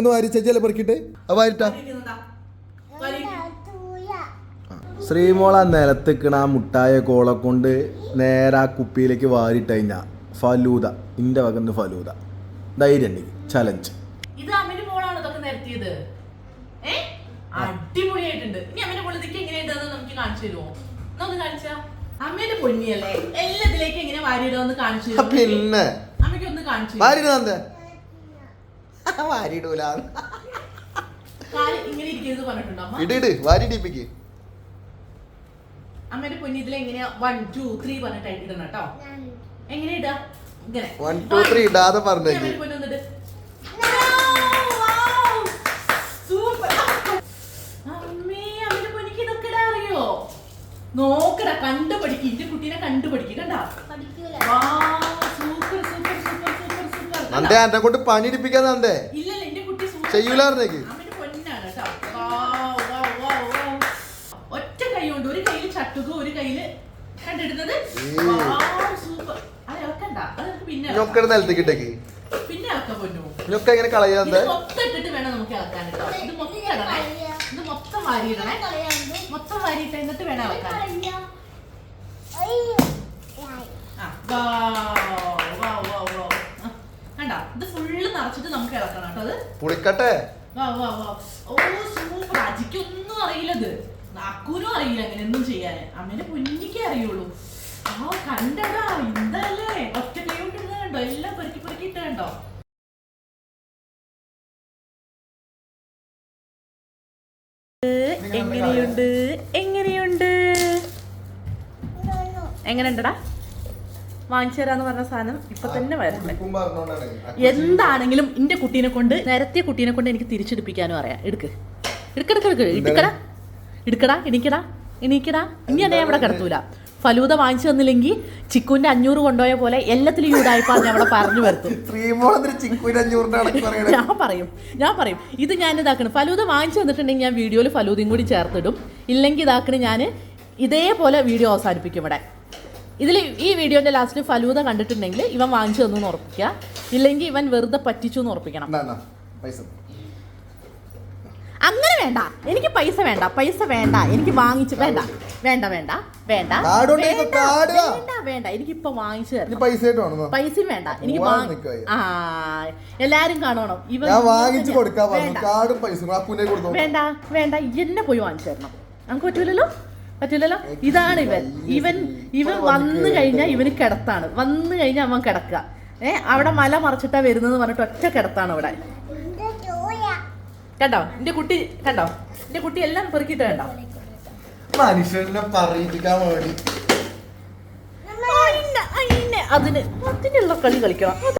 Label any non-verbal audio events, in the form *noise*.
ഒന്ന് വാരി ചേച്ചിയല്ലേ പെറുക്കിട്ട് അത് വാരിട്ടാ. ശ്രീമോള നിലത്തിക്കണ ആ മുട്ടായ കോള കൊണ്ട് നേരെ ആ കുപ്പിയിലേക്ക് വാരിട്ട് കഴിഞ്ഞാ ഫലൂത ഇന്റെ വകന്ന് ഫലൂത ധൈര്യം ഉണ്ടെങ്കിൽ ചലഞ്ച് ഇത് അമ്മന്റെ മോളാണ് ഇതൊക്കെ നിരത്തിയത്? അടിപൊളിയായിട്ടുണ്ട്. ഇനി അമ്മന്റെ മോൾ ഇതൊക്കെ എങ്ങനെയുണ്ടെന്ന് നമുക്ക് കാണിച്ചു തരുമോ? നമുക്ക് കാണിച്ചാ. അമ്മേന്റെ പൊന്നിയല്ലേ? എല്ലാത്തിലേക്ക് എങ്ങനെ വാരിയിടുമെന്ന് കാണിച്ചു പിന്നെ. അമ്മയ്ക്ക് ഒന്ന് കാണിച്ചു *laughs* വാരിടൂല കാൽ ഇങ്ങനെ ഇരിക്കരുത് പറഞ്ഞിട്ടുണ്ടോ അമ്മ? ഇട് ഇട് വാരിടിപ്പിക്ക് അമ്മേന്റെ പൊന്നി ഇതിൽ എങ്ങനെയാ? വൺ ടു ത്രീ പറഞ്ഞിട്ട് ഇടണം കേട്ടോ. എങ്ങനെ ഇടാ? ഇങ്ങനെ. വൺ ടു ത്രീ ഇടാതെ ഇനി പറഞ്ഞേക്ക്. അമ്മേന്റെ പൊന്ന് ഒന്നിട്. Wow! നന്ദേ എന്നെ കൊണ്ട് പണിയെടുപ്പിക്കാൻ നന്ദേ. ഇല്ലല്ല എന്റെ കുട്ടി സൂപ്പർ ചെയ്യൂല പറഞ്ഞേക്ക്. അമ്മേന്റെ പൊന്നാണ് കേട്ടോ. Wow, wow, wow, wow. ഒറ്റ കൈ കൊണ്ട് ഒരു കയ്യിൽ ചട്ടുക ഒരു കയ്യിൽ കണ്ടിടുന്നത് പിന്നെ. ഞൊക്കെ നിലത്തേക്ക് ഇട്ടേക്ക്. ഞൊക്കെ എങ്ങനെ ഇട്ടിട്ട് വേണം ഇളക്കാൻ കേട്ടോ ഇത് മൊത്തം ഇടണേ ഇത് മൊത്തം വാരിയിടണേ മൊത്തം വാരിയിട്ട് എന്നിട്ട് വേണം ഇളക്കാൻ ആ, wow, wow, wow, wow. ആ, കണ്ടോ ഇത് ഫുള്ള് നിറച്ചിട്ട് നമുക്ക് ഇളക്കണം കേട്ടോ അത്. പുളിക്കട്ടെ. വാ വാ വാ. ഓ സൂപ്പർ അജിക്കൊന്നും അറിയില്ല ഇത്. അക്കൂനും അറിയില്ല അങ്ങനെ ഒന്നും ചെയ്യാൻ അമ്മേന്റെ കുഞ്ഞിക്കേ അറിയുള്ളൂ. ആ കണ്ടടാ ഇതല്ലേ. ഒറ്റ കൈ കൊണ്ട് കണ്ടോ? എല്ലാം പെറുക്കി പെറുക്കി ഇട്ട് കണ്ടോ? എങ്ങനെയുണ്ട്? എങ്ങനെയുണ്ട്? എങ്ങനെയുണ്ടടാ? വാങ്ങിച്ചു തരാന്ന് പറഞ്ഞ സാധനം ഇപ്പൊ തന്നെ വരണ്ടേ എന്താണെങ്കിലും എന്റെ കുട്ടീനെ കൊണ്ട് നേരത്തെ കുട്ടീനെ കൊണ്ട് എനിക്ക് തിരിച്ചെടുപ്പിക്കാനും അറിയാം. എടുക്ക്. എടുക്കെടുക്ക് എടുക്ക്. എടുക്കടാ. എടുക്കടാ എണീക്കടാ എണീക്കടാ. ഇനി അതേ അവിടെ കിടത്തൂല. ഫലൂത വാങ്ങിച്ചു തന്നില്ലെങ്കിൽ ചിക്കുവിന്റെ അഞ്ഞൂറ് കൊണ്ടുപോയ പോലെ എല്ലാത്തിലും യൂടായിപ്പാ ഞാൻ അവിടെ പറഞ്ഞു വരുത്തും. ഞാൻ പറയും. ഞാൻ പറയും. ഇത് ഞാൻ ഇതാക്കണം. ഫലൂത വാങ്ങിച്ചു തന്നിട്ടുണ്ടെങ്കിൽ ഞാൻ വീഡിയോയിൽ ഫലൂതയും കൂടി ചേർത്തിടും. ഇല്ലെങ്കിൽ ഇതാക്കണ ഞാൻ ഇതേപോലെ വീഡിയോ അവസാനിപ്പിക്കും ഇവിടെ. ഇതിൽ ഈ വീഡിയോന്റെ ലാസ്റ്റിൽ ഫലൂത കണ്ടിട്ടുണ്ടെങ്കിൽ ഇവൻ വാങ്ങിച്ചു തന്നു ഉറപ്പിക്കുക ഇല്ലെങ്കിൽ ഇവൻ വെറുതെ പറ്റിച്ചു എന്ന് ഉറപ്പിക്കണം. അങ്ങനെ വേണ്ട. എനിക്ക് പൈസ വേണ്ട. പൈസ വേണ്ട. എനിക്ക് വാങ്ങിച്ചു വേണ്ട. വേണ്ട വേണ്ട. വേണ്ട. വേണ്ട. വേണ്ട വേണ്ട. എനിക്ക് ഇപ്പൊ വാങ്ങിച്ചു തരാം തരണം പൈസ വേണ്ട. എനിക്ക് ആ എല്ലാരും കാണണം. ഞാൻ വാങ്ങിച്ചു കൊടുക്കാൻ വേണ്ട വേണ്ട. എന്നെ പോയി വാങ്ങിച്ചു തരണം. നമുക്ക് പറ്റൂലല്ലോ? പറ്റൂലല്ലോ? ഇതാണ് ഇവൻ. ഇവൻ ഇവൻ വന്നു കഴിഞ്ഞാൽ ഇവന് കിടത്താണ്. വന്നു കഴിഞ്ഞാൽ അവൻ കിടക്കുക. ഏ അവിടെ മല മറിച്ചിട്ടാ വരുന്നത് പറഞ്ഞിട്ട് ഒറ്റ കിടത്താണ് അവിടെ. കണ്ടോ? എന്റെ കുട്ടി കണ്ടോ? എന്റെ കുട്ടി എല്ലാം പെറുക്കിട്ട് കണ്ടോ? മനുഷ്യനെ പറയിപ്പിക്കാൻ വേണ്ടി. അതിന് അതിനുള്ള കളി കളിക്കണം.